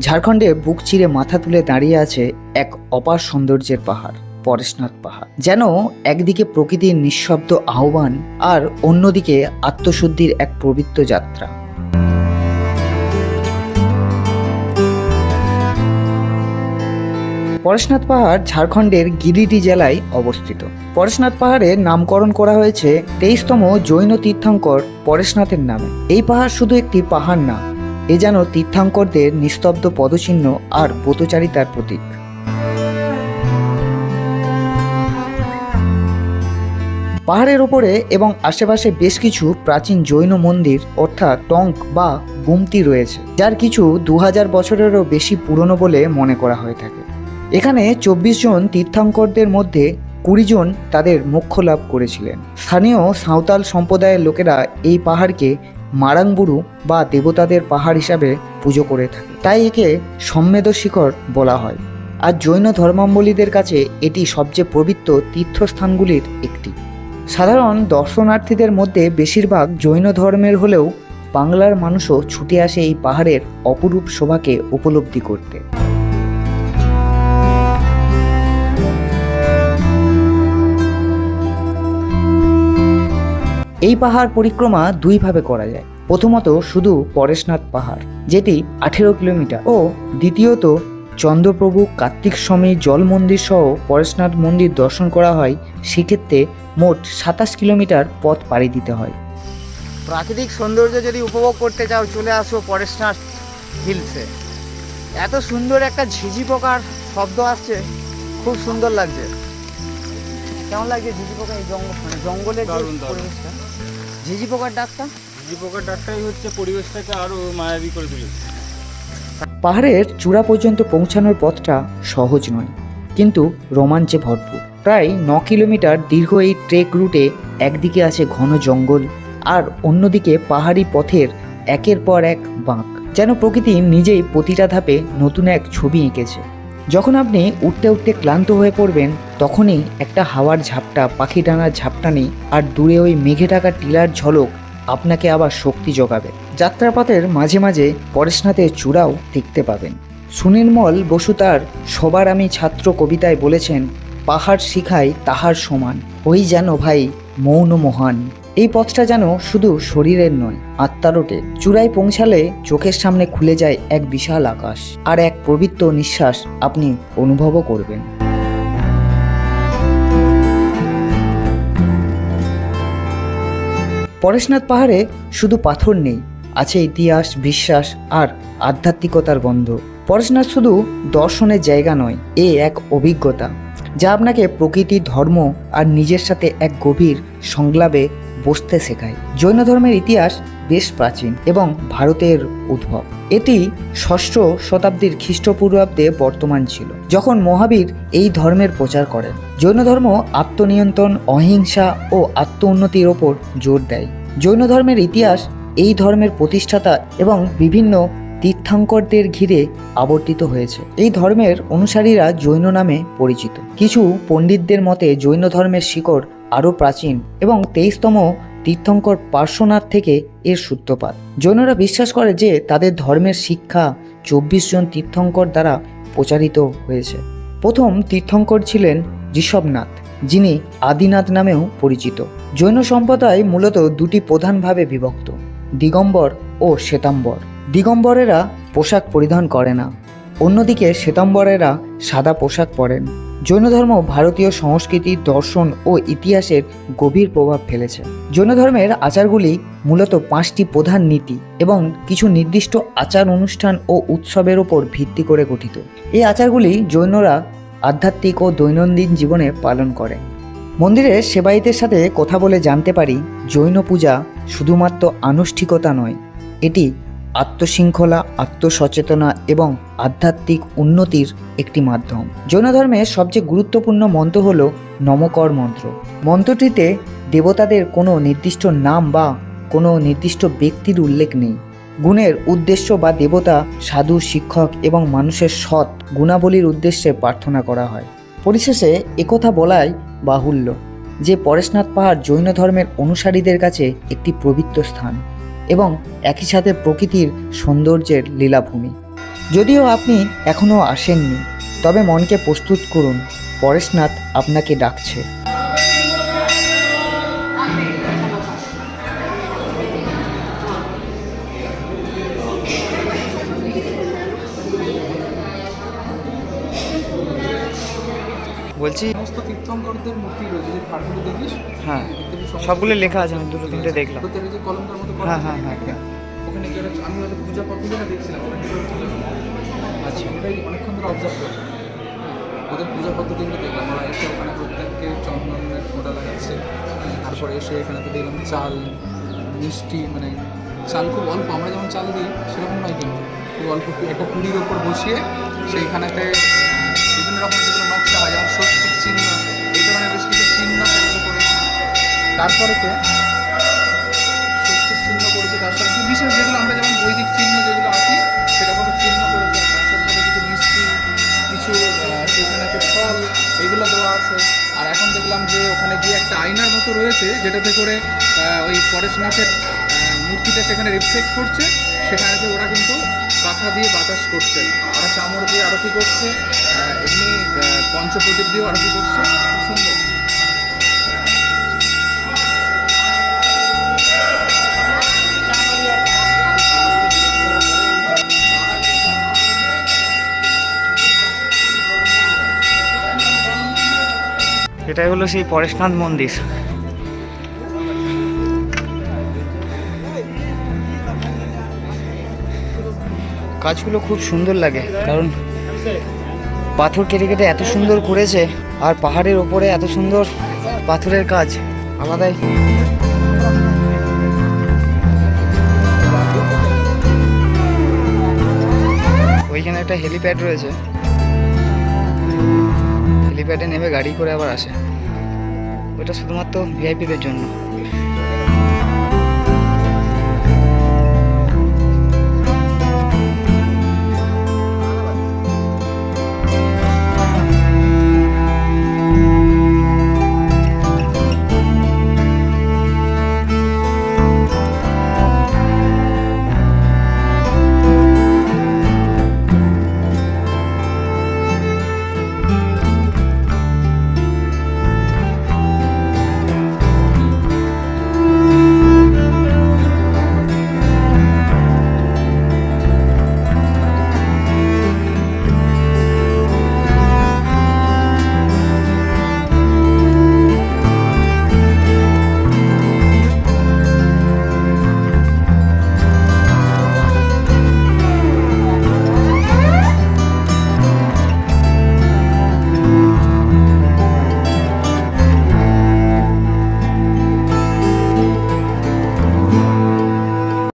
ঝাড়খণ্ডে বুক চিরে মাথা তুলে দাঁড়িয়ে আছে এক অপার সৌন্দর্যের পাহাড়, পরেশনাথ পাহাড়। যেন একদিকে প্রকৃতির নিঃশব্দ আহ্বান আর অন্যদিকে আত্মশুদ্ধির এক পবিত্র যাত্রা। পরেশনাথ পাহাড় ঝাড়খণ্ডের গিরিডি জেলায় অবস্থিত। পরেশনাথ পাহাড়ের নামকরণ করা হয়েছে তেইশতম জৈন তীর্থঙ্কর পরেশনাথের নামে। এই পাহাড় শুধু একটি পাহাড় না এ যেন তীর্থঙ্করদের নিস্তব্ধ পদচিহ্ন আর ব্রতচারিতার প্রতীক। পাহাড়ের ওপরে এবং আশেপাশে বেশ কিছু প্রাচীন জৈন মন্দির, অর্থাৎ টঙ্ক বা গুমতি রয়েছে, যার কিছু দু হাজার বছরেরও বেশি পুরনো বলে মনে করা হয়ে থাকে। এখানে চব্বিশ জন তীর্থঙ্করদের মধ্যে কুড়ি জন তাদের মোক্ষ লাভ করেছিলেন। স্থানীয় সাঁওতাল সম্প্রদায়ের লোকেরা এই পাহাড়কে মারাংবুরু বা দেবতাদের পাহাড় হিসাবে পুজো করে থাকে। তাই একে সম্মেদ শিখর বলা হয়। আর জৈন ধর্মাবলীদের কাছে এটি সবচেয়ে পবিত্র তীর্থস্থানগুলির একটি। সাধারণ দর্শনার্থীদের মধ্যে বেশিরভাগ জৈন ধর্মের হলেও বাংলার মানুষও ছুটে আসে এই পাহাড়ের অপরূপ শোভাকে উপলব্ধি করতে। এই পাহাড় পরিক্রমা দুইভাবে করা যায়। প্রথমত শুধু পরেশনাথ পাহাড়, যেটি আঠেরো কিলোমিটার, ও দ্বিতীয়ত চন্দ্রপ্রভু কার্তিক স্বামী জল মন্দির সহ পরেশনাথ মন্দির দর্শন করা হয়, সেক্ষেত্রে মোট সাতাশ কিলোমিটার পথ পাড়ি দিতে হয়। প্রাকৃতিক সৌন্দর্য যদি উপভোগ করতে চাও, চলে আসো পরেশনাথ হিলসে। এত সুন্দর একটা ঝিঝি পোকার শব্দ আসছে, খুব সুন্দর লাগছে। কেমন লাগছে ঝিঝি পোকা এই জঙ্গল মানে জঙ্গলের যে দারুণ, দারুণ। পরিবেশটা? ঝিঝি পোকার ডাকটা? ঝিঝি পোকার ডাকটাই হচ্ছে পরিবেশটাকে আরও মায়াবী করে তুলেছে। পাহাড়ের চূড়া পর্যন্ত পৌঁছানোর পথটা সহজ নয় কিন্তু রোমাঞ্চে ভরপুর। প্রায় ন কিলোমিটার দীর্ঘ এই ট্রেক রুটে একদিকে আছে ঘন জঙ্গল আর অন্যদিকে পাহাড়ি পথের একের পর এক বাঁক যেন প্রকৃতি নিজেই প্রতিটা ধাপে নতুন এক ছবি এঁকেছে। যখন আপনি উঠতে উঠতে ক্লান্ত হয়ে পড়বেন, তখনই একটা হাওয়ার ঝাপটা, পাখি ডানার ঝাপটানি আর দূরে ওই মেঘে ঢাকা টিলার ঝলক আপনাকে আবার শক্তি যোগাবে। যাত্রাপথের মাঝে মাঝে পরেশনাথের চূড়াও দেখতে পাবেন। সুনির্মল বসু তার সবার আমি ছাত্র কবিতায় বলেছেন, পাহাড় শিখায় তাহার সমান, ওই যেন ভাই মৌন মহান। এই পথটা যেন শুধু শরীরের নয় আত্মারোটে চূড়ায় পৌঁছালে চোখের সামনে খুলে যায় এক বিশাল আকাশ আর এক পবিত্র নিঃশ্বাস আপনি অনুভবও করবেন। পরেশনাথ পাহাড়ে শুধু পাথর নেই, আছে ইতিহাস, বিশ্বাস আর আধ্যাত্মিকতার গন্ধ। পরেশনাথ শুধু দর্শনের জায়গা নয়, এ এক অভিজ্ঞতা, যা আপনাকে প্রকৃতি, ধর্ম আর নিজের সাথে এক গভীর সংলাপে বসতে শেখায়। জৈন ধর্মের ইতিহাস বেশ প্রাচীন এবং ভারতের উদ্ভব। এটি ষষ্ঠ শতাব্দীর খ্রিস্টপূর্বাব্দে বর্তমান ছিল। যখন মহাবীর এই ধর্মের প্রচার করেন, জৈন ধর্ম আত্মনিয়ন্ত্রণ, অহিংসা ও আত্ম উন্নতির ওপর জোর দেয়। জৈন ধর্মের ইতিহাস এই ধর্মের প্রতিষ্ঠাতা এবং বিভিন্ন তীর্থাঙ্করদের ঘিরে আবর্তিত হয়েছে। এই ধর্মের অনুসারীরা জৈন নামে পরিচিত। কিছু পণ্ডিতদের মতে, জৈন ধর্মের শিকড় আরও প্রাচীন এবং তেইশতম তীর্থঙ্কর পার্শ্বনাথ থেকে এর সূত্রপাত। জৈনরা বিশ্বাস করে যে তাদের ধর্মের শিক্ষা চব্বিশ জন তীর্থঙ্কর দ্বারা প্রচারিত হয়েছে। প্রথম তীর্থঙ্কর ছিলেন ঋষভনাথ, যিনি আদিনাথ নামেও পরিচিত। জৈন সম্প্রদায় মূলত দুটি প্রধানভাবে বিভক্ত, দিগম্বর ও শ্বেতাম্বর। দিগম্বরেরা পোশাক পরিধান করে না, অন্যদিকে শ্বেতাম্বরেরা সাদা পোশাক পরেন। জৈন ধর্ম ভারতীয় সংস্কৃতি, দর্শন ও ইতিহাসের গভীর প্রভাব ফেলেছে। জৈন ধর্মের আচারগুলি মূলত পাঁচটি প্রধান নীতি এবং কিছু নির্দিষ্ট আচার অনুষ্ঠান ও উৎসবের ওপর ভিত্তি করে গঠিত। এই আচারগুলি জৈনরা আধ্যাত্মিক ও দৈনন্দিন জীবনে পালন করে। মন্দিরে সেবায়িতের সাথে কথা বলে জানতে পারি, জৈন পূজা শুধুমাত্র আনুষ্ঠিকতা নয়, এটি আত্মশৃঙ্খলা, আত্মসচেতনা এবং আধ্যাত্মিক উন্নতির একটি মাধ্যম। জৈন ধর্মের সবচেয়ে গুরুত্বপূর্ণ মন্ত্র হল নমকর মন্ত্র। মন্ত্রটিতে দেবতাদের কোনো নির্দিষ্ট নাম বা কোনো নির্দিষ্ট ব্যক্তির উল্লেখ নেই। গুণের উদ্দেশ্য বা দেবতা, সাধু, শিক্ষক এবং মানুষের সৎ গুণাবলীর উদ্দেশ্যে প্রার্থনা করা হয়। পরিশেষে একথা বলাই বাহুল্য যে পরেশনাথ পাহাড় জৈন ধর্মের অনুসারীদের কাছে একটি পবিত্র স্থান। এবং একই সাথে প্রকৃতির সৌন্দর্যের লীলাভূমি। যদিও আপনি এখনও আসেননি তবে মনকে প্রস্তুত করুন পরেশনাথ আপনাকে ডাকছে। বলছি সমস্ত তীর্থঙ্করদের মূর্তি রয়েছে যে থার্ডগুলো দেখিস। হ্যাঁ। সবগুলো লেখা আছে আমি দুটো তিনটে দেখলাম। তোদের এই যে কলমটার মতো হ্যাঁ, হ্যাঁ, হ্যাঁ। ওখানে আমি হয়তো পূজা দেখছিলাম আচ্ছা। অনেকক্ষণ ধরে অবজার্ভ করলাম ওদের পূজা পদ্ধতিগুলো দেখলাম ওরা এসে ওখানে প্রত্যেককে চন্দনের ফোঁটা লাগাচ্ছে তারপরে এসে এখানে তো দেখলাম চাল মিষ্টি মানে চাল খুব অল্প আমরা যেমন চাল দিই সেরকম নয় কিন্তু খুব অল্প একটু- একটা পুরীর ওপর বসিয়ে সেইখানেতে বিভিন্ন রকমের যেগুলো নকশা হয় যেমন স্বস্তিক চিহ্ন এই ধরনের বেশ কিছু চিহ্ন তারপরেতে স্বস্তিক চিহ্ন করেছে তার সাথে বিশেষ যেগুলো আমরা যেমন বৈদিক চিহ্ন যেগুলো আঁকি সেরকম চিহ্ন করেছে। তার সাথে কিছু মিষ্টি, কিছু সেখানে একটা ফল, এগুলো দেওয়া আছে। আর এখন দেখলাম যে ওখানে গিয়ে একটা আয়নার মতো রয়েছে, যেটাতে করে ওই পরেশনাথের মূর্তিটা সেখানে রিফ্লেক্ট করছে। সেখানে ওরা কিন্তু পাখা দিয়ে বাতাস করছে। ওরা চামড় দিয়ে আরতি করছে। এমনি পঞ্চপ্রদীপ দিয়েও আরতি করছে। সুন্দর। এটাই হলো সেই পরেশনাথ মন্দির। কাজগুলো খুব সুন্দর লাগে, কারণ পাথর কেটে কেটে এত সুন্দর করেছে, আর পাহাড়ের ওপরে এত সুন্দর পাথরের কাজ, আলাদাই। ওইখানে একটা হেলিপ্যাড রয়েছে। হেলিপ্যাডে নেমে গাড়ি করে আবার আসে। ওটা শুধুমাত্র ভিআইপিদের জন্য।